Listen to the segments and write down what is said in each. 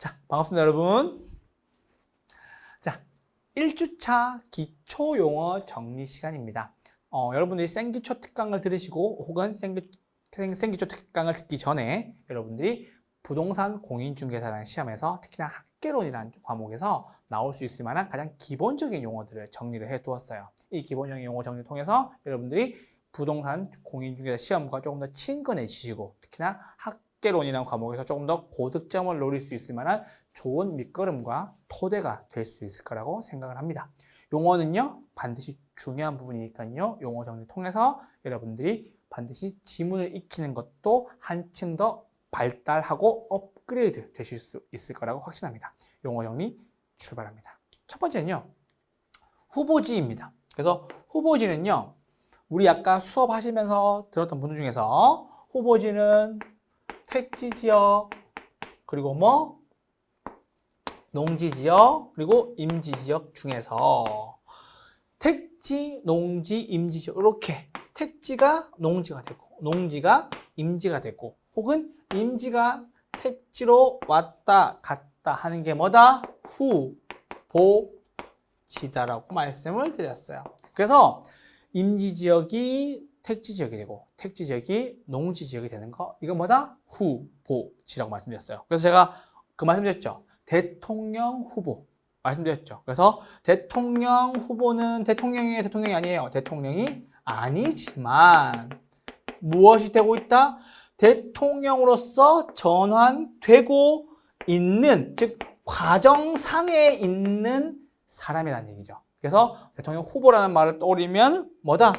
자, 반갑습니다, 여러분. 자, 1주차 기초 용어 정리 시간입니다. 어, 여러분들이 생기초 특강을 들으시고 혹은 생기, 생, 생기초 특강을 듣기 전에 여러분들이 부동산 공인중개사라는 시험에서 특히나 학계론이라는 과목에서 나올 수 있을 만한 가장 기본적인 용어들을 정리를 해 두었어요. 이 기본적인 용어 정리를 통해서 여러분들이 부동산 공인중개사 시험과 조금 더 친근해지시고 특히나 학 계론이라는 과목에서 조금 더 고득점을 노릴 수 있을 만한 좋은 밑거름과 토대가 될 수 있을 거라고 생각을 합니다. 용어는요 반드시 중요한 부분이니까요 용어 정리 통해서 여러분들이 반드시 지문을 익히는 것도 한층 더 발달하고 업그레이드 되실 수 있을 거라고 확신합니다. 용어 정리 출발합니다. 첫 번째는요 후보지입니다. 그래서 후보지는요 우리 아까 수업하시면서 들었던 분들 중에서 후보지는 택지 지역 그리고 뭐 농지 지역 그리고 임지 지역 중에서 택지, 농지, 임지 지역 이렇게 택지가 농지가 되고 농지가 임지가 되고 혹은 임지가 택지로 왔다 갔다 하는 게 뭐다? 후보지다라고 말씀을 드렸어요. 그래서 임지 지역이 택지 지역이 되고 택지 지역이 농지 지역이 되는 거 이건 뭐다? 후보지라고 말씀드렸어요. 그래서 제가 그 말씀드렸죠. 대통령 후보 말씀드렸죠. 그래서 대통령 후보는 대통령이 대통령이 아니에요. 대통령이 아니지만 무엇이 되고 있다? 대통령으로서 전환되고 있는 즉 과정상에 있는 사람이라는 얘기죠. 그래서 대통령 후보라는 말을 떠올리면 뭐다?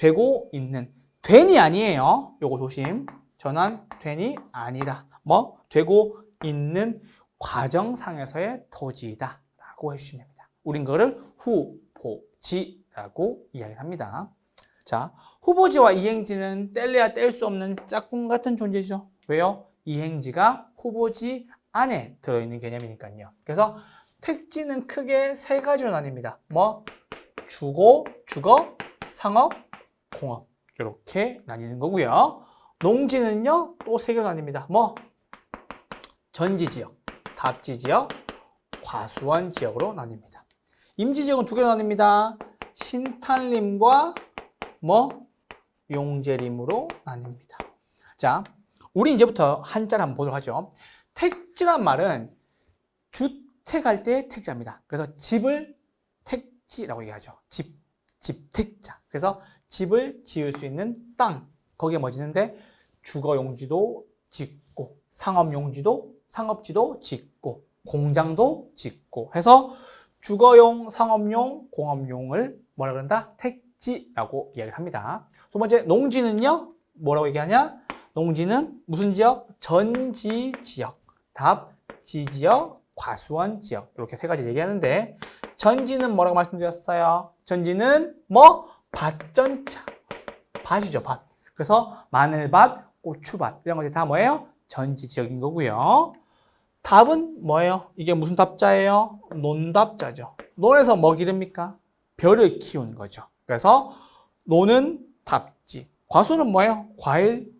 되고 있는 된이 아니에요. 요거 조심. 전환 된이 아니라 뭐 되고 있는 과정상에서의 토지이다 라고 해주시면 됩니다. 우린 그거를 후보지라고 이야기를 합니다. 자, 후보지와 이행지는 뗄래야 뗄 수 없는 짝꿍 같은 존재죠. 왜요? 이행지가 후보지 안에 들어있는 개념이니까요. 그래서 택지는 크게 세 가지로 나뉩니다. 뭐 주거, 주거, 상업, 공업 이렇게 나뉘는 거고요. 농지는요 또 세 개로 나뉩니다. 뭐 전지 지역, 답지 지역, 과수원 지역으로 나뉩니다. 임지 지역은 두 개로 나뉩니다. 신탄림과 뭐 용재림으로 나뉩니다. 자, 우리 이제부터 한자를 한번 보도록 하죠. 택지란 말은 주택할 때 택자입니다. 그래서 집을 택지라고 얘기하죠. 집, 집택자. 그래서 집을 지을 수 있는 땅. 거기에 뭐 짓는데 주거 용지도 짓고 상업 용지도 상업지도 짓고 공장도 짓고 해서 주거용, 상업용, 공업용을 뭐라 그런다? 택지라고 이야기를 합니다. 두 번째 농지는요. 뭐라고 얘기하냐? 농지는 무슨 지역? 전지 지역. 답, 지지역, 과수원 지역. 이렇게 세 가지 얘기하는데 전지는 뭐라고 말씀드렸어요? 전지는 뭐? 밭전차. 밭이죠, 밭. 그래서 마늘밭, 고추밭 이런 것들이 다 뭐예요? 전지 지역인 거고요. 답은 뭐예요? 이게 무슨 답자예요? 논답자죠. 논에서 뭐 기릅니까? 벼를 키우는 거죠. 그래서 논은 답지. 과수는 뭐예요? 과일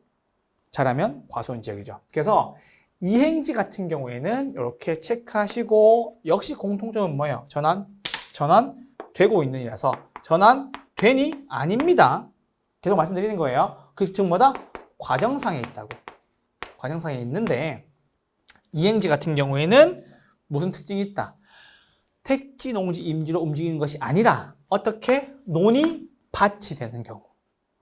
자라면 과수원 지역이죠. 그래서 이행지 같은 경우에는 이렇게 체크하시고 역시 공통점은 뭐예요? 전환, 전환 되고 있는 이라서 전환 되니 아닙니다. 계속 말씀드리는 거예요. 그 즉 뭐다? 과정상에 있다고. 과정상에 있는데 이행지 같은 경우에는 무슨 특징이 있다? 택지, 농지, 임지로 움직이는 것이 아니라 어떻게 논이 밭이 되는 경우.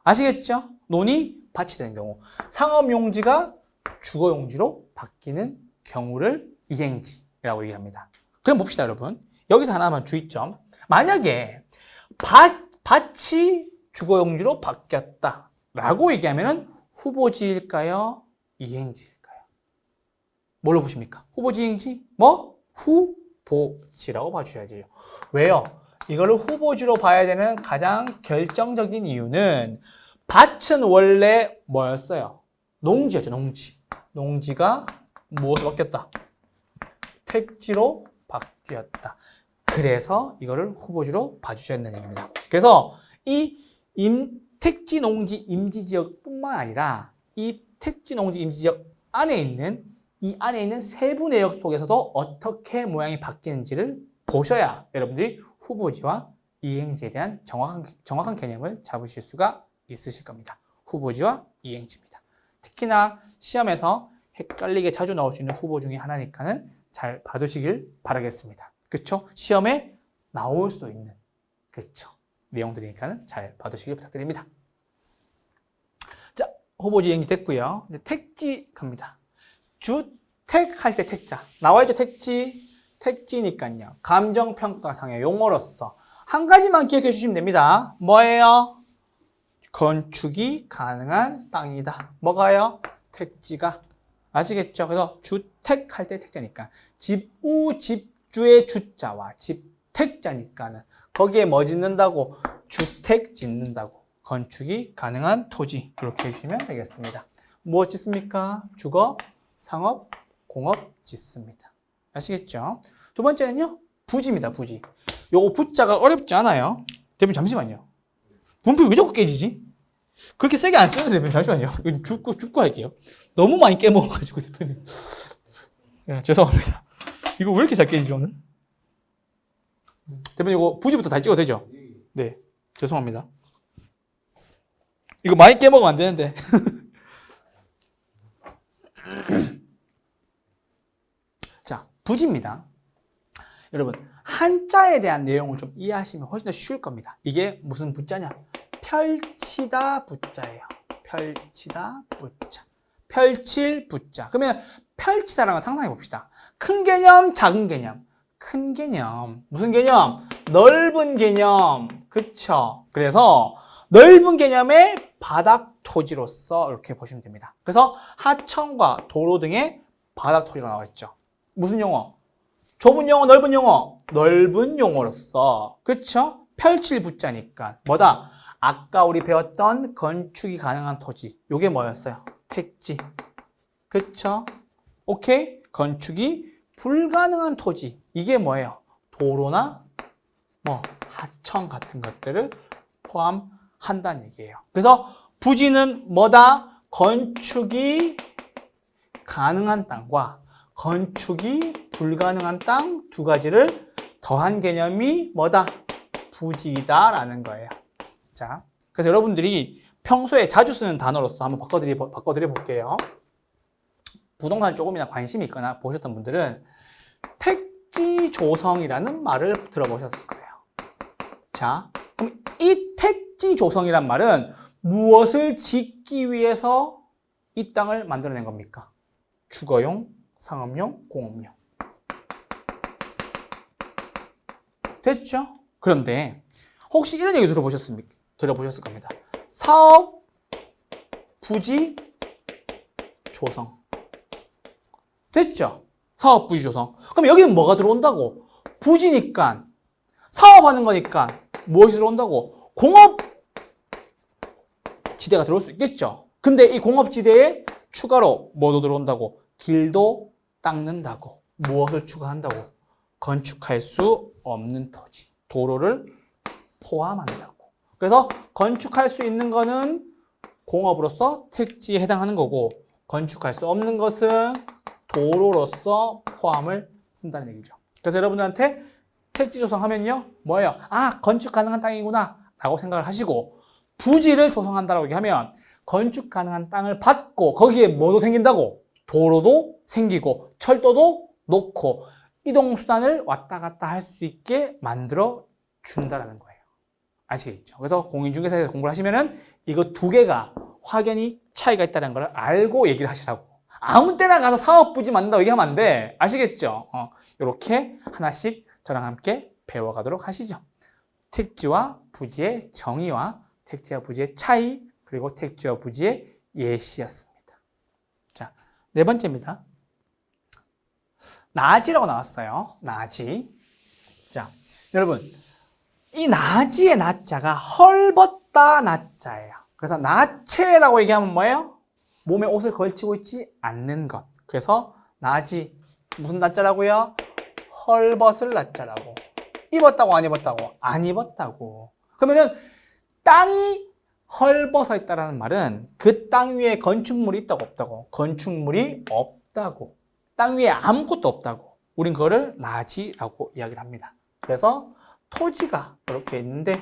아시겠죠? 논이 밭이 되는 경우. 상업용지가 주거용지로 바뀌는 경우를 이행지라고 얘기합니다. 그럼 봅시다, 여러분. 여기서 하나만 주의점. 만약에 밭, 밭이 주거용지로 바뀌었다 라고 얘기하면 후보지일까요? 이행지일까요? 뭘로 보십니까? 후보지, 이행지? 뭐? 후보지라고 봐주셔야죠. 왜요? 이거를 후보지로 봐야 되는 가장 결정적인 이유는 밭은 원래 뭐였어요? 농지였죠, 농지. 농지가 무엇으로 바뀌었다? 택지로 바뀌었다. 그래서 이거를 후보지로 된다는 얘기입니다. 그래서 이 임, 택지, 농지, 임지 지역뿐만 아니라 이 택지, 농지, 임지 지역 안에 있는 이 안에 있는 세부 내역 속에서도 어떻게 모양이 바뀌는지를 보셔야 여러분들이 후보지와 이행지에 대한 정확한, 정확한 개념을 잡으실 수가 있으실 겁니다. 후보지와 이행지입니다. 특히나 시험에서 헷갈리게 자주 나올 수 있는 후보 중에 하나니까는 잘 봐두시길 바라겠습니다. 그쵸? 시험에 나올 수 있는 그쵸? 내용들이니까는 잘 봐두시길 부탁드립니다. 자, 후보지 이행지 됐고요. 이제 택지 갑니다. 주택 할 때 택자 나와있죠 택지 택지니까요. 감정평가상의 용어로서 한 가지만 기억해 주시면 됩니다. 뭐예요? 건축이 가능한 땅이다. 뭐가요? 택지가. 아시겠죠? 그래서 주택 할 때 택자니까 집우 집주의 주자와 집택자니까는 거기에 뭐 짓는다고? 주택 짓는다고. 건축이 가능한 토지 이렇게 해주시면 되겠습니다. 무엇 짓습니까? 주거, 상업, 공업 짓습니다. 아시겠죠? 두 번째는요, 부지입니다, 부지. 요거 부자가 어렵지 않아요. 대표님, 잠시만요. 분표 왜 자꾸 깨지지? 그렇게 세게 안 쓰는데, 대표님, 잠시만요. 죽고, 죽고 할게요. 너무 많이 깨먹어가지고, 대표님. 예, 죄송합니다. 이거 왜 이렇게 잘 깨지지, 오늘? 대표님, 이거 부지부터 다시 찍어도 되죠? 네. 죄송합니다. 이거 많이 깨먹으면 안 되는데. 자, 부지입니다. 여러분, 한자에 대한 내용을 좀 이해하시면 훨씬 더 쉬울 겁니다. 이게 무슨 부자냐? 펼치다 부자예요. 펼치다 부자. 펼칠 부자. 그러면 펼치다라는 걸 상상해 봅시다. 큰 개념, 작은 개념. 큰 개념. 무슨 개념? 넓은 개념. 그쵸? 그래서 넓은 개념의 바닥 토지로서 이렇게 보시면 됩니다. 그래서 하천과 도로 등의 바닥 토지로 나와 있죠. 무슨 용어? 좁은 용어, 넓은 용어? 넓은 용어로서. 그쵸? 펼칠 부자니까. 뭐다? 아까 우리 배웠던 건축이 가능한 토지. 요게 뭐였어요? 택지. 그쵸? 오케이? 건축이 불가능한 토지. 이게 뭐예요? 도로나 뭐 하천 같은 것들을 포함한다는 얘기예요. 그래서 부지는 뭐다? 건축이 가능한 땅과 건축이 불가능한 땅 두 가지를 더한 개념이 뭐다? 부지다라는 거예요. 자, 그래서 여러분들이 평소에 자주 쓰는 단어로서 한번 바꿔드리, 바꿔드려 볼게요. 부동산 조금이나 관심이 있거나 보셨던 분들은 택 지 조성이라는 말을 들어보셨을 거예요. 자, 그럼 이 택지 조성이란 말은 무엇을 짓기 위해서 이 땅을 만들어낸 겁니까? 주거용, 상업용, 공업용. 됐죠? 그런데 혹시 이런 얘기 들어보셨습니까? 들어보셨을 겁니다. 사업, 부지, 조성. 됐죠? 사업, 부지, 조성. 그럼 여기는 뭐가 들어온다고? 부지니까, 사업하는 거니까 무엇이 들어온다고? 공업 지대가 들어올 수 있겠죠? 근데 이 공업 지대에 추가로 뭐도 들어온다고? 길도 닦는다고. 무엇을 추가한다고? 건축할 수 없는 토지. 도로를 포함한다고. 그래서 건축할 수 있는 거는 공업으로서 택지에 해당하는 거고, 건축할 수 없는 것은 도로로서 포함을 쓴다는 얘기죠. 그래서 여러분들한테 택지 조성하면요, 뭐예요? 아, 건축 가능한 땅이구나. 라고 생각을 하시고, 부지를 조성한다라고 얘기하면 건축 가능한 땅을 받고 거기에 뭐도 생긴다고 도로도 생기고 철도도 놓고 이동 수단을 왔다 갔다 할 수 있게 만들어 준다라는 거예요. 아시겠죠? 그래서 공인중개사에서 공부를 하시면은 이거 두 개가 확연히 차이가 있다는 걸 알고 얘기를 하시라고. 아무 때나 가서 사업 부지 만든다고 얘기하면 안 돼. 아시겠죠? 어, 이렇게 하나씩 저랑 함께 배워가도록 하시죠. 택지와 부지의 정의와 택지와 부지의 차이, 그리고 택지와 부지의 예시였습니다. 자, 네 번째입니다. 나지라고 나왔어요. 나지. 자, 여러분, 이 나지의 나자가 헐벗다 나자예요. 그래서 나체라고 얘기하면 뭐예요? 몸에 옷을 걸치고 있지 않는 것. 그래서 나지 무슨 나자라고요? 헐벗을 나자라고. 입었다고 안 입었다고? 안 입었다고. 그러면은 땅이 헐벗어 있다라는 말은 그 땅 위에 건축물이 있다고 없다고? 건축물이 없다고. 땅 위에 아무것도 없다고. 우린 그거를 나지라고 이야기를 합니다. 그래서 토지가 이렇게 있는데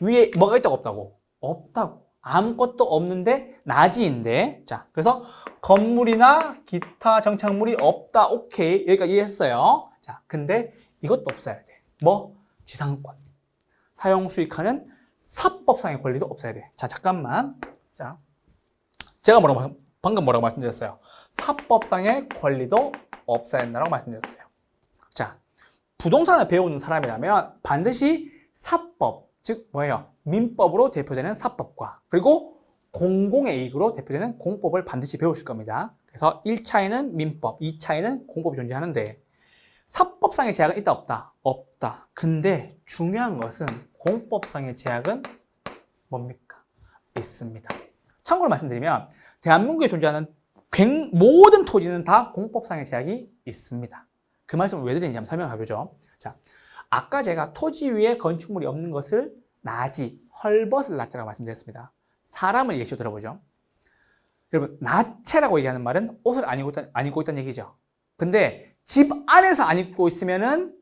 위에 뭐가 있다고 없다고? 없다고. 아무것도 없는데 나지인데. 자 그래서 건물이나 기타 정착물이 없다. 오케이. 여기까지 이해했어요. 자 근데 이것도 없어야 돼 뭐? 지상권. 사용 수익하는 사법상의 권리도 없어야 돼자 잠깐만. 자 제가 뭐라고 방금 뭐라고 말씀드렸어요? 사법상의 권리도 없어야 된다고 말씀드렸어요. 자 부동산을 배우는 사람이라면 반드시 사법, 즉 뭐예요? 민법으로 대표되는 사법과 그리고 공공의 이익으로 대표되는 공법을 반드시 배우실 겁니다. 그래서 1차에는 민법, 2차에는 공법이 존재하는데 사법상의 제약은 있다 없다? 없다. 근데 중요한 것은 공법상의 제약은 뭡니까? 있습니다. 참고로 말씀드리면 대한민국에 존재하는 굉- 모든 토지는 다 공법상의 제약이 있습니다. 그 말씀을 왜 드리는지 한번 설명해 보죠. 자, 아까 제가 토지 위에 건축물이 없는 것을 나지, 헐벗을 나자라고 말씀드렸습니다. 사람을 예시로 들어보죠. 여러분, 나체라고 얘기하는 말은 옷을 안 입고, 있다, 안 입고 있다는 얘기죠. 근데 집 안에서 안 입고 있으면은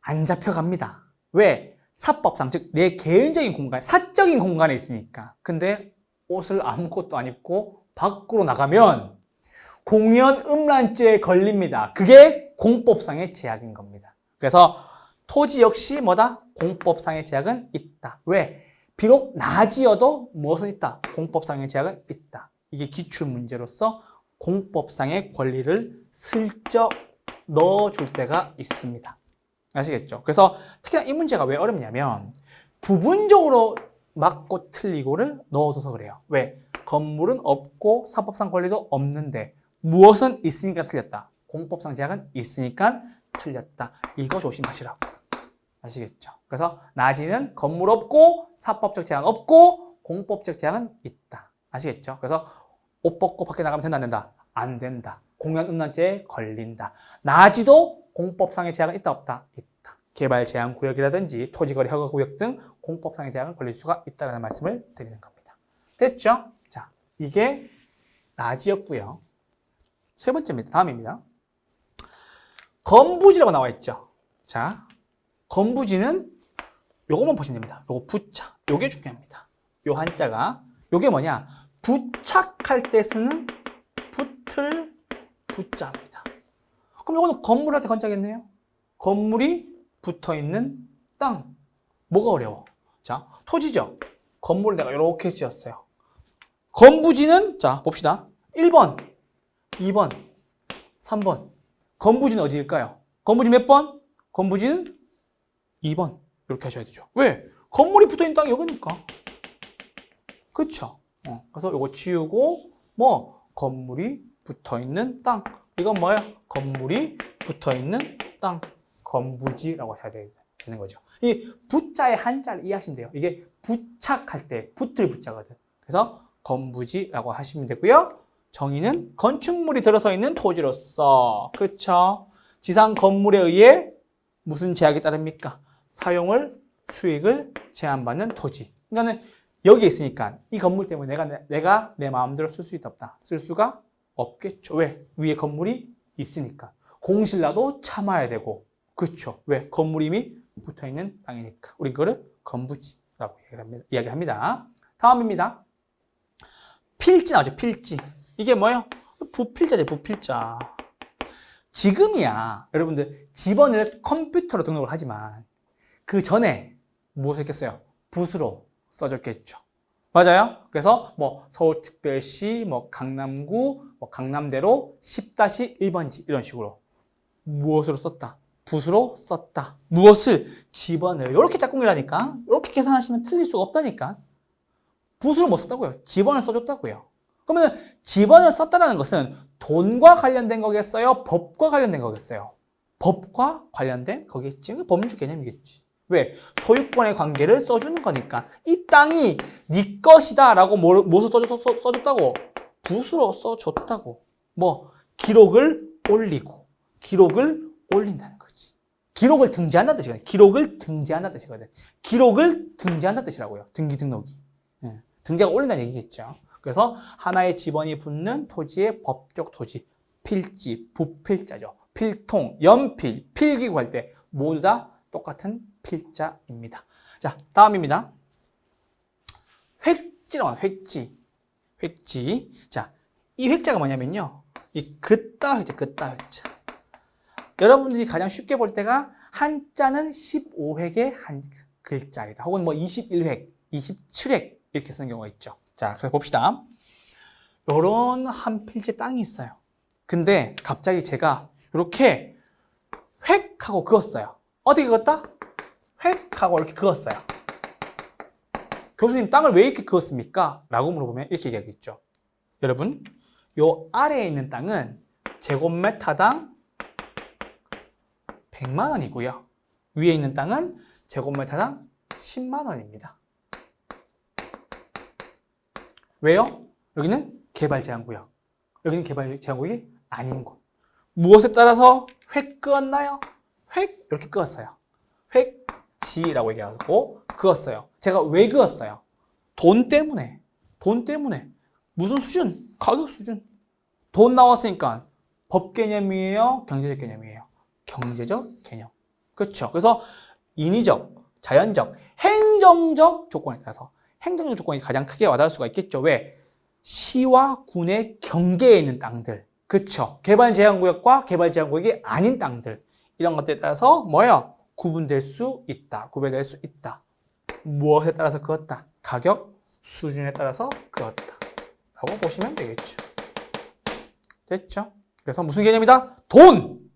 안 잡혀갑니다. 왜? 사법상, 즉, 내 개인적인 공간, 사적인 공간에 있으니까. 근데 옷을 아무것도 안 입고 밖으로 나가면 공연 음란죄에 걸립니다. 그게 공법상의 제약인 겁니다. 그래서 토지 역시 뭐다? 공법상의 제약은 있다. 왜? 비록 나지어도 무엇은 있다? 공법상의 제약은 있다. 이게 기출 문제로서 공법상의 권리를 슬쩍 넣어줄 때가 있습니다. 아시겠죠? 그래서 특히나 이 문제가 왜 어렵냐면 부분적으로 맞고 틀리고를 넣어둬서 그래요. 왜? 건물은 없고 사법상 권리도 없는데 무엇은 있으니까 틀렸다. 공법상 제약은 있으니까 틀렸다. 이거 조심하시라고. 아시겠죠? 그래서 나지는 건물 없고 사법적 제한 없고 공법적 제한은 있다. 아시겠죠? 그래서 옷 벗고 밖에 나가면 된다 안 된다? 안 된다. 공연 음란죄에 걸린다. 나지도 공법상의 제한은 있다 없다? 있다. 개발 제한 구역이라든지 토지거래 허가 구역 등 공법상의 제한을 걸릴 수가 있다는 말씀을 드리는 겁니다. 됐죠? 자, 이게 나지였고요. 세 번째입니다. 다음입니다. 건부지라고 나와 있죠. 자, 건부지는 요것만 보시면 됩니다. 요거 부착. 요게 중요합니다. 요 한자가 요게 뭐냐? 부착할 때 쓰는 붙을 붙자입니다. 그럼 요거는 건물할 때 건자겠네요. 건물이 붙어 있는 땅. 뭐가 어려워? 자, 토지죠. 건물을 내가 이렇게 지었어요. 건부지는 자, 봅시다. 1번, 2번, 3번. 건부지는 어디일까요? 건부지 몇 번? 건부지는 2번. 이렇게 하셔야 되죠. 왜? 건물이 붙어 있는 땅이 여기니까. 그쵸? 어, 그래서 이거 지우고, 뭐, 건물이 붙어 있는 땅. 이건 뭐야? 건물이 붙어 있는 땅. 건부지라고 하셔야 되는 거죠. 이 부자의 한자를 이해하시면 돼요. 이게 부착할 때, 붙을 부자거든. 그래서 건부지라고 하시면 되고요. 정의는 건축물이 들어서 있는 토지로서 그쵸? 지상 건물에 의해 무슨 제약이 따릅니까? 사용을 수익을 제한받는 토지. 그러니까는 여기에 있으니까 이 건물 때문에 내가 내- 내가 내 마음대로 쓸 수 있다 없다. 쓸 수가 없겠죠. 왜? 위에 건물이 있으니까. 공실라도 참아야 되고. 그렇죠. 왜? 건물이 이미 붙어 있는 땅이니까. 우리 그거를 건부지라고 이야기를 합니다. 이야기를 합니다. 다음입니다. 필지 나오죠. 필지. 이게 뭐예요? 부필자죠. 부필자. 지금이야 여러분들 집원을 컴퓨터로 등록을 하지만 그 전에 무엇을 했겠어요? 붓으로 써줬겠죠. 맞아요? 그래서 뭐 서울특별시, 뭐 강남구, 뭐 강남대로 10-1번지 이런 식으로 무엇으로 썼다? 붓으로 썼다. 무엇을? 집원을 이렇게 짝꿍이라니까 이렇게 계산하시면 틀릴 수가 없다니까. 붓으로 못 썼다고요. 집원을 써줬다고요. 그러면 집원을 썼다는 것은 돈과 관련된 거겠어요? 법과 관련된 거겠어요? 법과 관련된 거겠지. 법률적 개념이겠지. 왜? 소유권의 관계를 써주는 거니까. 이 땅이 네 것이다 라고 뭐, 무엇을 써줬, 써, 써줬다고? 붓으로 써줬다고. 뭐, 기록을 올리고, 기록을 올린다는 거지. 기록을 등재한다는 뜻이거든. 기록을 등재한다는 뜻이거든. 기록을 등재한다는 뜻이라고요. 등기 등록이. 예. 등재가 올린다는 얘기겠죠. 그래서 하나의 지번이 붙는 토지의 법적 토지, 필지, 부필자죠. 필통, 연필, 필기 구 할 때 모두 다 똑같은 필자입니다. 자, 다음입니다. 획지라고. 획지. 획지. 자, 이 획자가 뭐냐면요. 이 그따 획자, 그따 획자. 여러분들이 가장 쉽게 볼 때가 한자는 15획의 한 글자이다. 혹은 뭐 21획, 27획 이렇게 쓰는 경우가 있죠. 자, 그래서 봅시다. 요런 한 필지 땅이 있어요. 근데 갑자기 제가 이렇게 획하고 그었어요. 어떻게 그었다? 획 하고 이렇게 그었어요. 교수님 땅을 왜 이렇게 그었습니까? 라고 물어보면 이렇게 얘기하겠죠. 여러분, 요 아래에 있는 땅은 제곱미터당 100만 원이고요. 위에 있는 땅은 제곱미터당 10만 원입니다. 왜요? 여기는 개발 제한구역. 여기는 개발 제한구역이 아닌 곳. 무엇에 따라서 획 그었나요? 획 이렇게 그었어요. 획 지라고 얘기하고 그었어요. 제가 왜 그었어요? 돈 때문에. 돈 때문에. 무슨 수준? 가격 수준. 돈 나왔으니까 법 개념이에요? 경제적 개념이에요? 경제적 개념. 그렇죠. 그래서 인위적, 자연적, 행정적 조건에 따라서 행정적 조건이 가장 크게 와닿을 수가 있겠죠. 왜? 시와 군의 경계에 있는 땅들. 그쵸. 개발 제한구역과 개발 제한구역이 아닌 땅들. 이런 것들에 따라서 뭐예요? 구분될 수 있다. 구별될 수 있다. 무엇에 따라서 그었다? 가격, 수준에 따라서 그었다. 라고 보시면 되겠죠. 됐죠? 그래서 무슨 개념이다? 돈!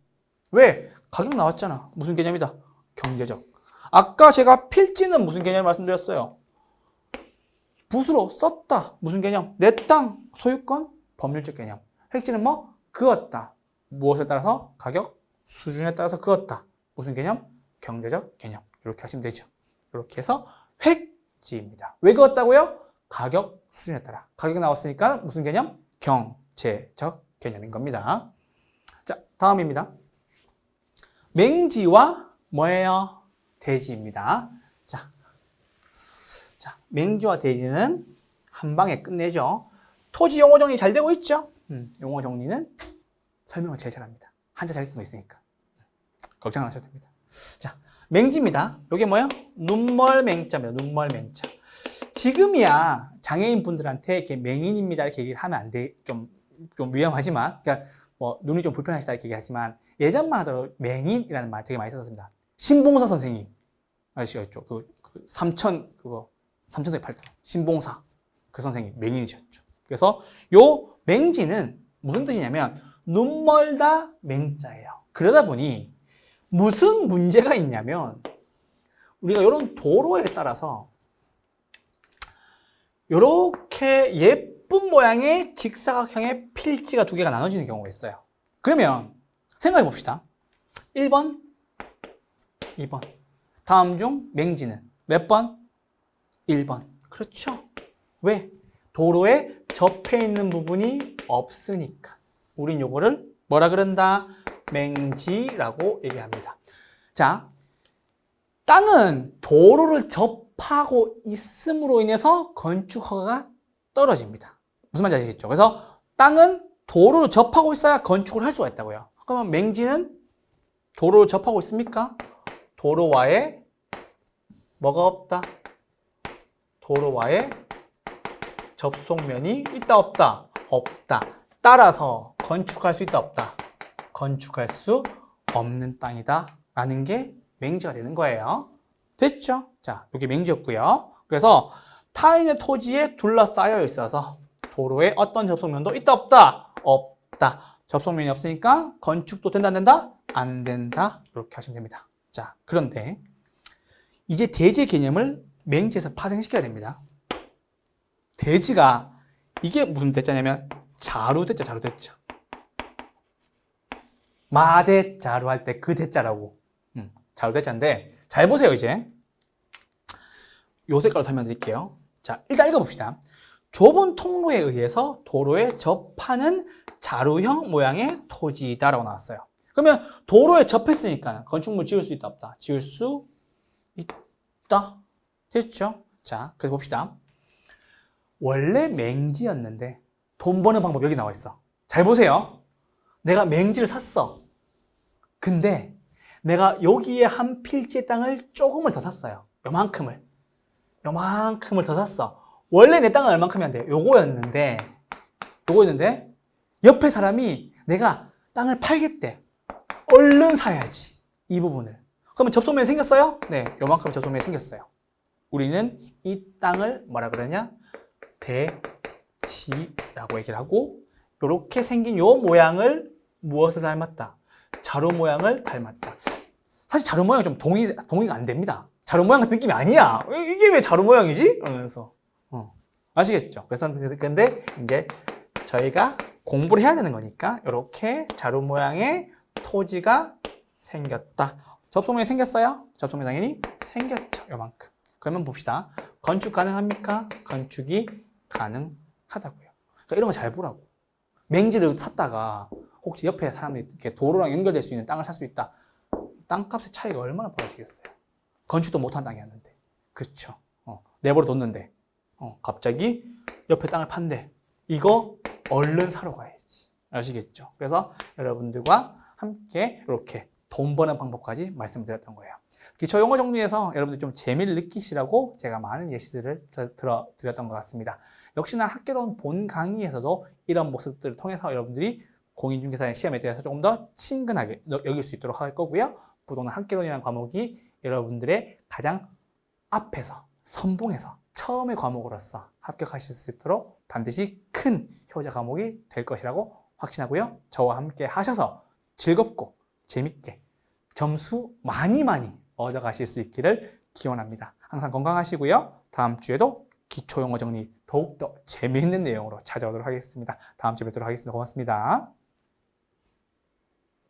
왜? 가격 나왔잖아. 무슨 개념이다? 경제적. 아까 제가 필지는 무슨 개념 말씀드렸어요? 붓으로 썼다. 무슨 개념? 내 땅, 소유권, 법률적 개념. 획지는 뭐? 그었다. 무엇에 따라서? 가격, 수준에 따라서 그었다. 무슨 개념? 경제적 개념. 이렇게 하시면 되죠. 이렇게 해서 획지입니다. 왜 그었다고요? 가격, 수준에 따라. 가격 나왔으니까 무슨 개념? 경제적 개념인 겁니다. 자, 다음입니다. 맹지와 뭐예요? 대지입니다. 자, 자, 맹지와 대지는 한 방에 끝내죠. 토지 용어 정리 잘 되고 있죠? 음, 용어 정리는 설명을 제일 잘합니다. 한자 잘 쓰고 있으니까. 걱정 안 하셔도 됩니다. 자, 맹지입니다. 이게 뭐예요? 눈멀 맹자입니다. 눈멀 맹자. 지금이야 장애인 분들한테 이렇게 맹인입니다 이렇게 얘기를 하면 안 돼. 좀, 좀 위험하지만, 그러니까 뭐 눈이 좀 불편하시다 이렇게 얘기하지만 예전만 하더라도 맹인이라는 말 되게 많이 썼습니다. 신봉사 선생님 아시겠죠? 그, 그 삼천 그거 삼천세 팔도 신봉사 그 선생님 맹인이셨죠. 그래서 요 맹지는 무슨 뜻이냐면 눈멀다 맹자예요. 그러다 보니 무슨 문제가 있냐면 우리가 이런 도로에 따라서 이렇게 예쁜 모양의 직사각형의 필지가 두 개가 나눠지는 경우가 있어요. 그러면 생각해 봅시다. 1번, 2번. 다음 중 맹지는 몇 번? 1번. 그렇죠. 왜? 도로에 접해 있는 부분이 없으니까. 우린 요거를 뭐라 그런다? 맹지라고 얘기합니다. 자, 땅은 도로를 접하고 있음으로 인해서 건축 허가가 떨어집니다. 무슨 말인지 아시겠죠? 그래서 땅은 도로를 접하고 있어야 건축을 할 수가 있다고요. 그러면 맹지는 도로를 접하고 있습니까? 도로와의 뭐가 없다? 도로와의 접속면이 있다 없다? 없다. 따라서 건축할 수 있다 없다? 건축할 수 없는 땅이다 라는 게 맹지가 되는 거예요. 됐죠? 자, 이게 맹지였고요. 그래서 타인의 토지에 둘러싸여 있어서 도로에 어떤 접속면도 있다 없다? 없다. 접속면이 없으니까 건축도 된다 안 된다? 안 된다. 이렇게 하시면 됩니다. 자, 그런데 이제 대지 개념을 맹지에서 파생시켜야 됩니다. 대지가 이게 무슨 대자냐면 자루 대자 자루 대자. 마대자루 할때 그 대자라고. 음, 자루대자인데 잘 보세요 이제. 요 색깔로 설명드릴게요. 자, 일단 읽어봅시다. 좁은 통로에 의해서 도로에 접하는 자루형 모양의 토지다라고 나왔어요. 그러면 도로에 접했으니까 건축물 지을 수 있다 없다? 지을 수 있다. 됐죠? 자, 그래서 봅시다. 원래 맹지였는데 돈 버는 방법 여기 나와 있어. 잘 보세요. 내가 맹지를 샀어. 근데 내가 여기에 한 필지의 땅을 조금을 더 샀어요. 요만큼을. 요만큼을 더 샀어. 원래 내 땅은 얼만큼이면 돼요? 요거였는데, 요거였는데, 옆에 사람이 내가 땅을 팔겠대. 얼른 사야지. 이 부분을. 그러면 접속면이 생겼어요? 네, 요만큼 접속면이 생겼어요. 우리는 이 땅을 뭐라 그러냐? 대지라고 얘기를 하고, 요렇게 생긴 요 모양을 무엇을 닮았다? 자루 모양을 닮았다. 사실 자루 모양이 좀 동의, 동의가 안 됩니다. 자루 모양 같은 느낌이 아니야. 이- 이게 왜 자루 모양이지? 이러면서. 어. 아시겠죠? 그래서 근데 이제 저희가 공부를 해야 되는 거니까 이렇게 자루 모양의 토지가 생겼다. 접속면이 생겼어요? 접속면 당연히 생겼죠. 요만큼. 그러면 봅시다. 건축 가능합니까? 건축이 가능하다고요. 그러니까 이런 거 잘 보라고. 맹지를 샀다가 혹시 옆에 사람들이 이렇게 도로랑 연결될 수 있는 땅을 살 수 있다. 땅값의 차이가 얼마나 벌어지겠어요. 건축도 못한 땅이었는데. 그쵸. 어, 내버려 뒀는데. 어, 갑자기 옆에 땅을 판대. 이거 얼른 사러 가야지. 아시겠죠? 그래서 여러분들과 함께 이렇게 돈 버는 방법까지 말씀드렸던 거예요. 기초 용어 정리해서 여러분들 좀 재미를 느끼시라고 제가 많은 예시들을 드- 들어 드렸던 것 같습니다. 역시나 학교론 본 강의에서도 이런 모습들을 통해서 여러분들이 공인중개사의 시험에 대해서 조금 더 친근하게 여- 여길 수 있도록 할 거고요. 부동산 학개론이라는 과목이 여러분들의 가장 앞에서 선봉에서 처음의 과목으로서 합격하실 수 있도록 반드시 큰 효자 과목이 될 것이라고 확신하고요. 저와 함께 하셔서 즐겁고 재밌게 점수 많이 많이 얻어가실 수 있기를 기원합니다. 항상 건강하시고요. 다음 주에도 기초 용어 정리 더욱더 재미있는 내용으로 찾아오도록 하겠습니다. 다음 주에 뵙도록 하겠습니다. 고맙습니다.